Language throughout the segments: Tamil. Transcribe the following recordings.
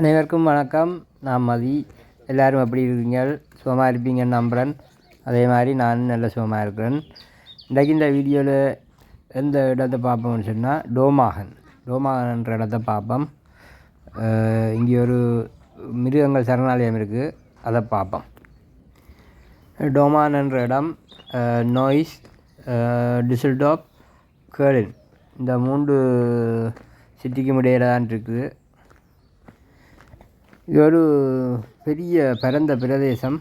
அனைவருக்கும் வணக்கம். நான் மதி. எல்லோரும் எப்படி இருக்கீங்க சுகமாக இருப்பீங்கன்னு நம்புகிறேன் அதே மாதிரி நானும் நல்ல சுகமாக இருக்கிறேன். இன்றைக்கு இந்த வீடியோவில் எந்த இடத்த பார்ப்போம்னு சொன்னால் டோமாகன். டோமாகன்ற இடத்த பார்ப்போம். இங்கே ஒரு மிருகங்கள் சரணாலயம் இருக்குது அதை பார்ப்போம். டோமான்ன்ற இடம் நோய்ஸ் டிசல்டாப் கேர்லின். இந்த மூன்று சிட்டிக்கும் இடையில தான் இருக்குது இது ஒரு பெரிய பரந்த பிரதேசம்.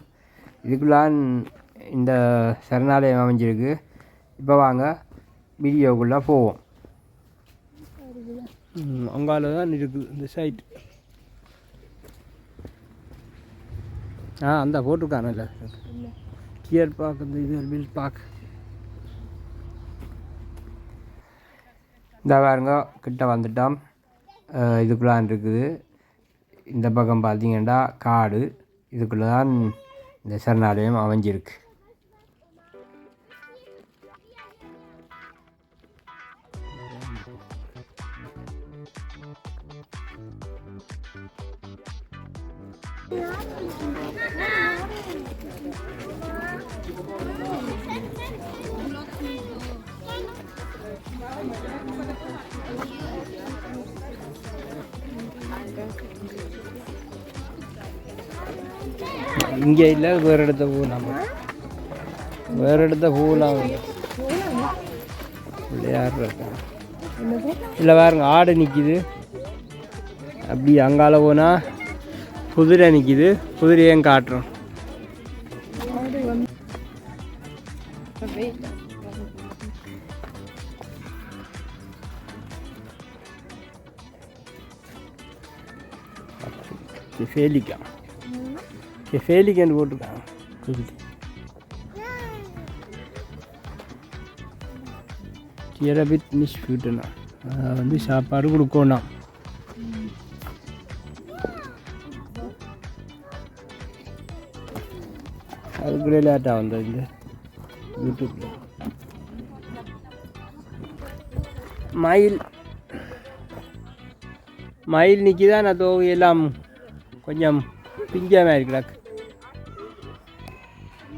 இதுக்குள்ளான் இந்த சரணாலயம் அமைஞ்சிருக்கு. இப்போ வாங்க வீடியோக்குள்ளே போவோம். அங்கால தான் இருக்குது இந்த சைட் ஆ அந்த போட்டிருக்கானல்ல கியர் பார்க் இந்த இது மில் பார்க் இந்த பாருங்க கிட்ட வந்துட்டோம் இதுக்குள்ளான் இருக்குது. இந்த பக்கம் பார்த்தீங்கன்னா காடு. இதுக்குள்ளே தான் இந்த சரணாலயம் அமைஞ்சிருக்கு. இங்கே இல்லை வேறு இடத்த போகலாம் வேறு இடத்த போகலாம் யார் இருக்கா? இல்லை பாருங்க ஆடு நிற்கிது அப்படி அங்கால போனால் குதிரை நிற்கிது குதிரையும் காட்டுறோம். கெஃபேலிக்கா கெஃபேலிக்கான்னு போட்டிருக்காங்க குதிரை டியரபிட் மிஸ் ஃபுட்டுனா வந்து சாப்பாடு கொடுக்கணும் அதுக்குள்ளே லேட்டாக வந்தது இந்த யூடியூப்பில் மயில். மயில் நிற்கிதா நான் தோகையெல்லாம் எல்லாம் கொஞ்சம் பிஞ்சாமல் இருக்கிறாக்கு.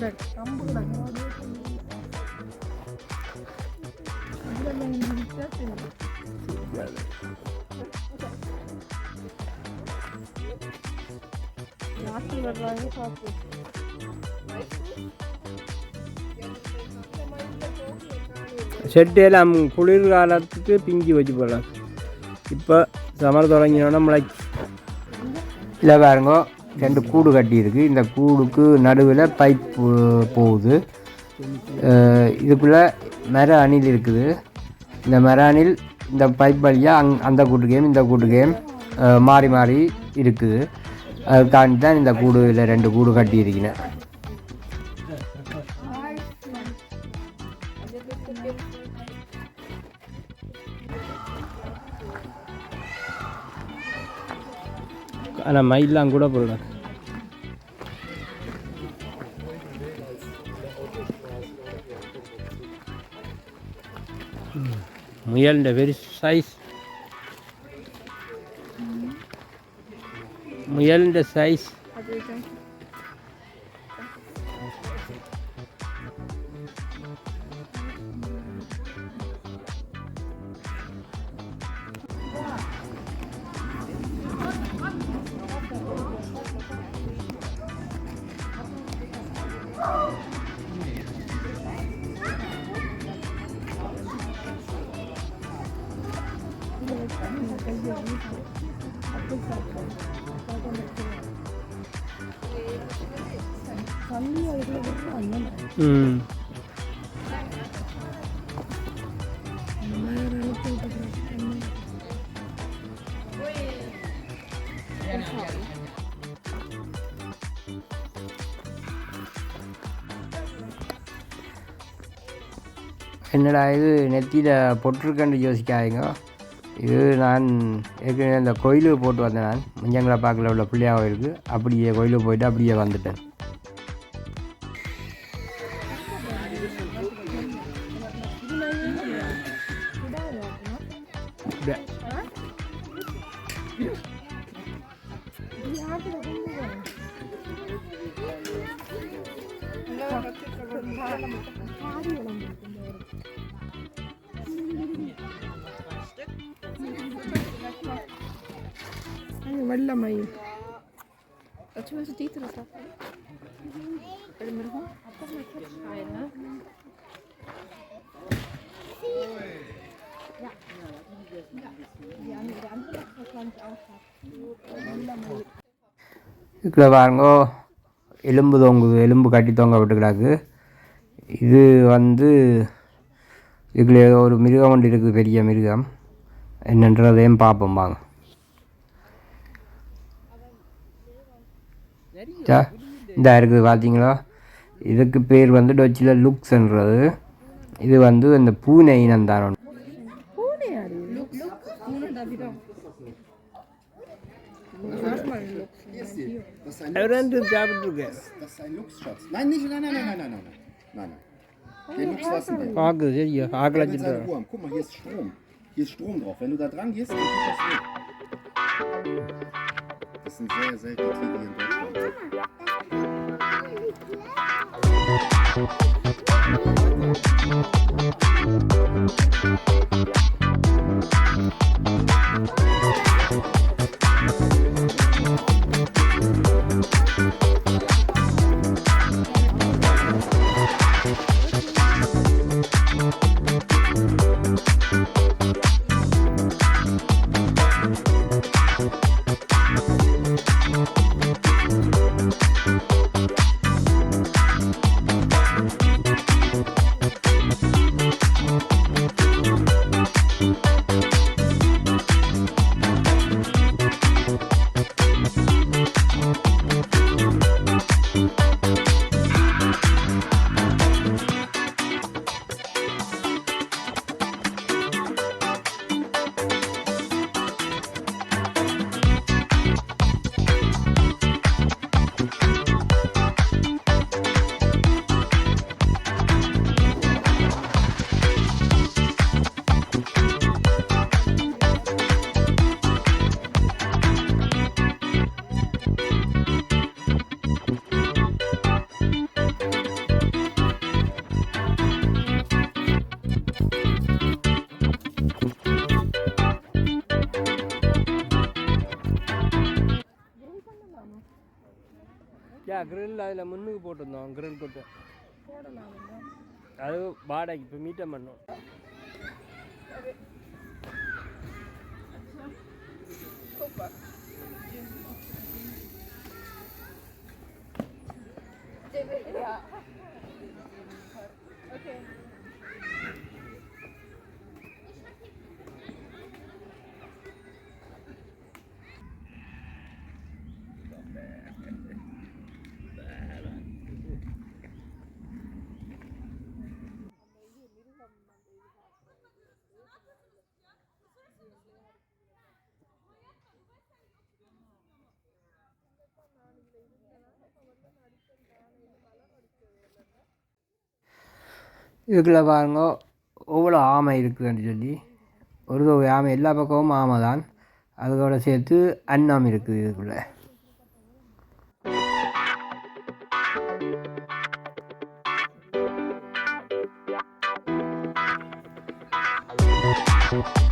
விரிக்குது தெரியா செட்டு எல்லாம் குளிர் காலத்துக்கு பிஞ்சு வச்சு போடலாம். இப்போ சமர் தொடங்கினோன்னா முளைச்சி இல்லை பாருங்க. ரெண்டு கூடு கட்டியிருக்கு. இந்த கூடுக்கு நடுவில் பைப் போகுது. இதுக்குள்ளே மர அணில் இருக்குது. இந்த மர அணில் இந்த பைப் வழியாக அங் அந்த கூட்டுக்கையும் இந்த கூட்டு கேம் மாறி மாறி இருக்குது. அதுக்காண்டி தான் இந்த கூடு இல்லை ரெண்டு கூடு கட்டியிருக்கிறேன். ஆனால் மயிலாம் கூட போடுறாங்க முயல்ன்ற வெரி சைஸ். முயல்ன்ற சைஸ் ம். என்னடா இது நெத்தியில் பொட்டிருக்கேன்னு யோசிக்காதீங்க. இது நான் ஏற்கனவே அந்த கோயிலுக்கு போட்டு வந்தேன் நான். மஞ்சங்கள பார்க்கல உள்ள பிள்ளையாக இருக்குது அப்படியே கோயிலுக்கு போயிட்டு அப்படியே வந்துட்டேன். வெள்ளமயில் Dazu was பாருங்கோ எலும்பு தொங்குது எலும்பு கட்டி தொங்க விட்டுக்கிறாக்கு இது வந்து இதுக்குள்ள ஏதோ ஒரு மிருகம் ஒன்று இருக்குது பெரிய மிருகம். என்னன்றதையும் பார்ப்போம் வாங்க. இதாக இருக்குது பார்த்தீங்களா இதுக்கு பேர் வந்து டொச்சியில் லுக்ஸ்ன்றது இது வந்து இந்த பூனை இனந்தாரம் ரெண்டு சாப்பிட்டுருக்கேன் Hagel, seht ihr? Hagel hat den Guck mal, hier ist Strom. Hier ist Strom drauf. Wenn du da dran gehst, dann kriegst du das nicht. Gelsin Z Z Yeah grill அதில் முன்னுக்கு போட்டிருந்தோம் கிரில் கொட்டு அது வாடகைக்கு இப்போ மீட்டம் பண்ணோம். இதில் பாருங்க எவ்வளோ ஆமை இருக்குதுன்னு சொல்லி. ஒரு தொகை ஆமை எல்லா பக்கமும் ஆமை தான் அதோட சேர்த்து அன்னம் இருக்குது இதுக்குள்ளே. Thank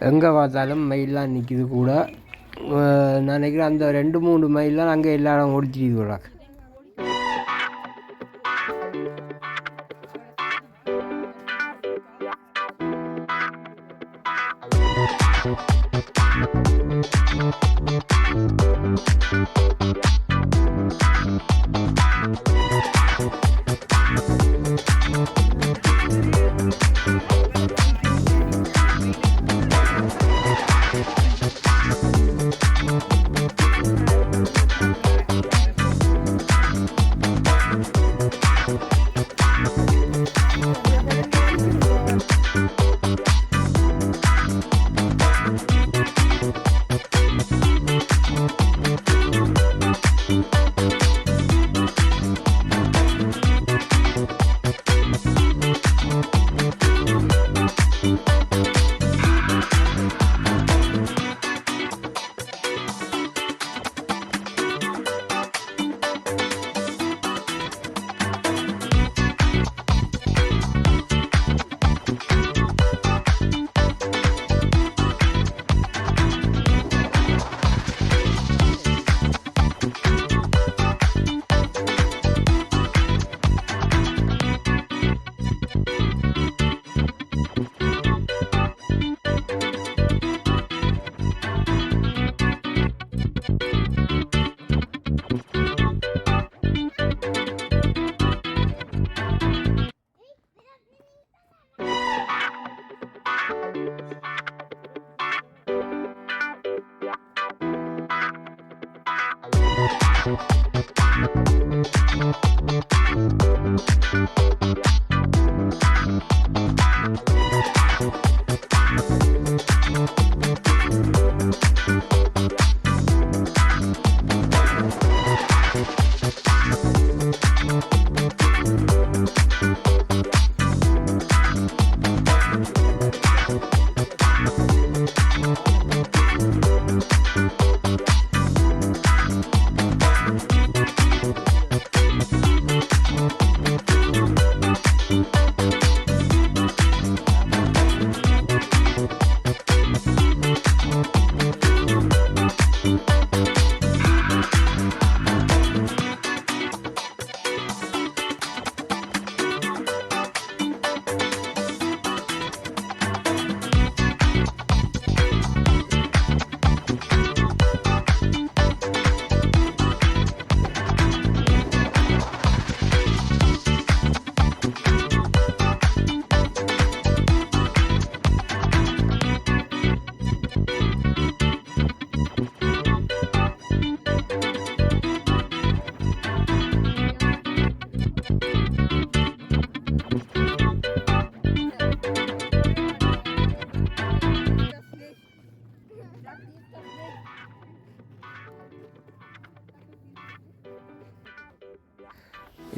எங்கே பார்த்தாலும் மயில்லாம் நிற்கிது கூட. நான் நினைக்கிறேன் அந்த ரெண்டு மூணு மயில்லாம் அங்கே எல்லாரும் ஓடிச்சிட்டு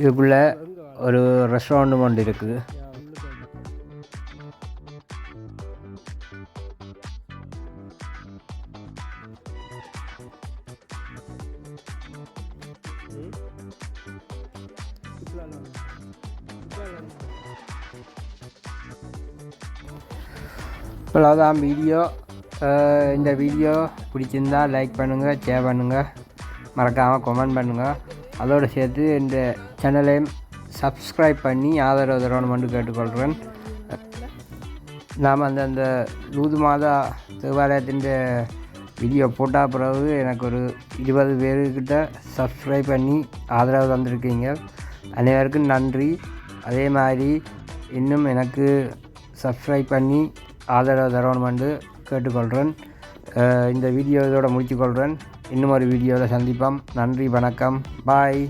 இதுக்குள்ளே ஒரு ரெஸ்டாரண்ட்டும் ஒன்று இருக்குது. இவ்வளோதான் வீடியோ இந்த வீடியோ பிடிச்சிருந்தா லைக் பண்ணுங்கள் ஷேர் பண்ணுங்கள் மறக்காமல் கமெண்ட் பண்ணுங்கள் அதோடு சேர்த்து இந்த சேனலையும் சப்ஸ்கிரைப் பண்ணி ஆதரவு தரணுமென்று கேட்டுக்கொள்கிறேன். நாம் அந்த அந்த லூது மாதா தேவாலயத்தின் வீடியோ போட்ட பிறகு எனக்கு ஒரு இருபது பேருக்கிட்ட சப்ஸ்கிரைப் பண்ணி ஆதரவு தந்திருக்கீங்க. அனைவருக்கும் நன்றி. அதே மாதிரி இன்னும் எனக்கு சப்ஸ்கிரைப் பண்ணி ஆதரவு தரணுமென்று கேட்டுக்கொள்கிறேன். இந்த வீடியோ இதோட முடித்துக்கொள்கிறேன். இன்னும் ஒரு வீடியோவில் சந்திப்போம். நன்றி வணக்கம். பாய்.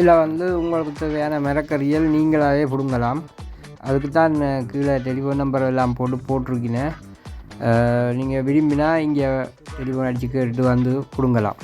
இதில் வந்து உங்களுக்கு தேவையான மரக்கறிகள் நீங்களாகவே பிடுங்கலாம். அதுக்கு தான் கீழே டெலிஃபோன் நம்பர் எல்லாம் போட்டு போட்டிருக்கினேன் நீங்கள் விரும்பினா இங்கே டெலிஃபோன் அடித்து கேட்டு வந்து பிடுங்கலாம்.